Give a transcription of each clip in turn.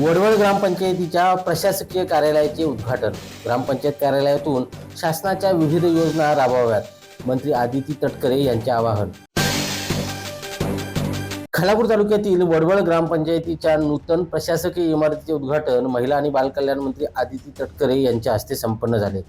वडवळ ग्रामपंचायतीच्या प्रशासकीय कार्यालयाचे उद्घाटन. ग्रामपंचायत कार्यालयातून शासनाच्या विविध योजना राबवाव्यात मंत्री आदिती तटकरे यांचे आवाहन. खालापूर तालुक्यातील वडवळ ग्रामपंचायतीच्या नूतन प्रशासकीय इमारतीचे उद्घाटन महिला आणि बालकल्याण मंत्री आदिती तटकरे यांच्या हस्ते संपन्न झाले.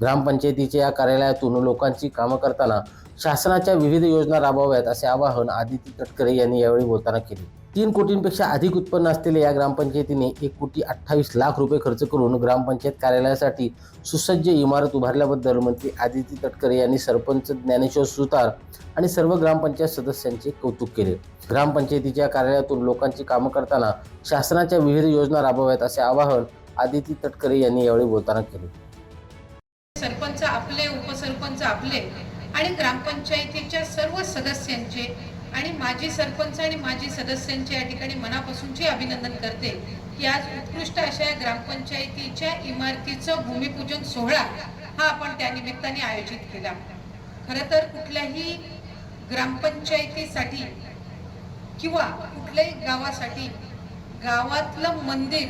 ग्रामपंचायतीच्या या कार्यालयातून लोकांची कामं करताना शासनाच्या विविध योजना राबवाव्यात असे आवाहन आदिती तटकरे यांनी यावेळी बोलताना केले. तीन कोटींपेक्षा अधिक उत्पन्न असलेल्या या ग्रामपंचायतीने एक कोटी अठ्ठावीस लाख रुपये खर्च करून ग्रामपंचायत कार्यालयासाठी सुसज्ज इमारत उभारल्याबद्दल मंत्री आदिती तटकरे यांनी सरपंच ज्ञानेश्वर सुतार आणि सर्व ग्रामपंचायत सदस्यांचे कौतुक केले. ग्रामपंचायतीच्या कार्यालयातून लोकांची कामं करताना शासनाच्या विविध योजना राबवाव्यात असे आवाहन आदिती तटकरे यांनी यावेळी बोलताना केले. सरपंच आपले उपसरपंच आपले आणि ग्रामपंचायतीच्या सर्व सदस्यांचे आणि माजी सरपंच आणि माजी सदस्यांचे या ठिकाणी मनापासूनचे अभिनंदन करते की आज उत्कृष्ट अशा या ग्रामपंचायतीच्या इमारतीचं भूमिपूजन सोहळा हा आपण त्या निमित्ताने आयोजित केला. खरं तर कुठल्याही ग्रामपंचायतीसाठी किंवा कुठल्याही गावासाठी गावातलं मंदिर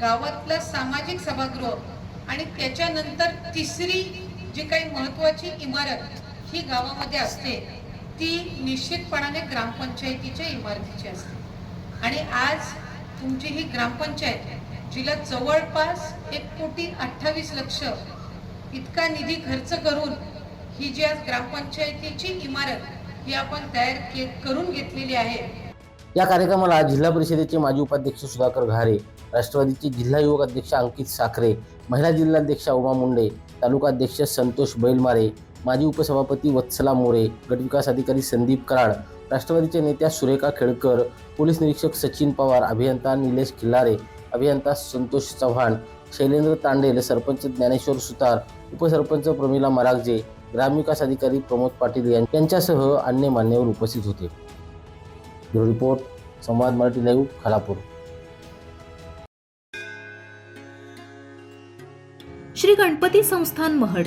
गावातलं सामाजिक सभागृह आणि त्याच्यानंतर तिसरी जी काही महत्वाची इमारत ही गावामध्ये असते ती निश्चितपणाने ग्रामपंचायतीच्या इमारतीची असते. आणि आज तुमची ही ग्रामपंचायत जिला जवळपास एक कोटी अठ्ठावीस लक्ष इतका निधी खर्च करून ही जी आज ग्रामपंचायतीची इमारत ही आपण तयार के करून घेतलेली आहे. या कार्यक्रमाला जिल्हा परिषदेचे माजी उपाध्यक्ष सुधाकर घारे राष्ट्रवादीचे जिल्हा युवक अध्यक्ष अंकित साखरे महिला जिल्हाध्यक्षा उमा मुंडे तालुका अध्यक्ष संतोष बैलमारे माजी उपसभापती वत्सला मोरे गटविकास अधिकारी संदीप कराड राष्ट्रवादीच्या नेत्या सुरेखा खेडकर पोलीस निरीक्षक सचिन पवार अभियंता निलेश खिल्लारे अभियंता संतोष चव्हाण शैलेंद्र तांडेल सरपंच ज्ञानेश्वर सुतार उपसरपंच प्रमिला मरागजे ग्रामविकास अधिकारी प्रमोद पाटील यांच्यासह अन्य मान्यवर उपस्थित होते. Bureau report Samvad Marathi live Khalapur. Shri Ganapati संस्थान महड.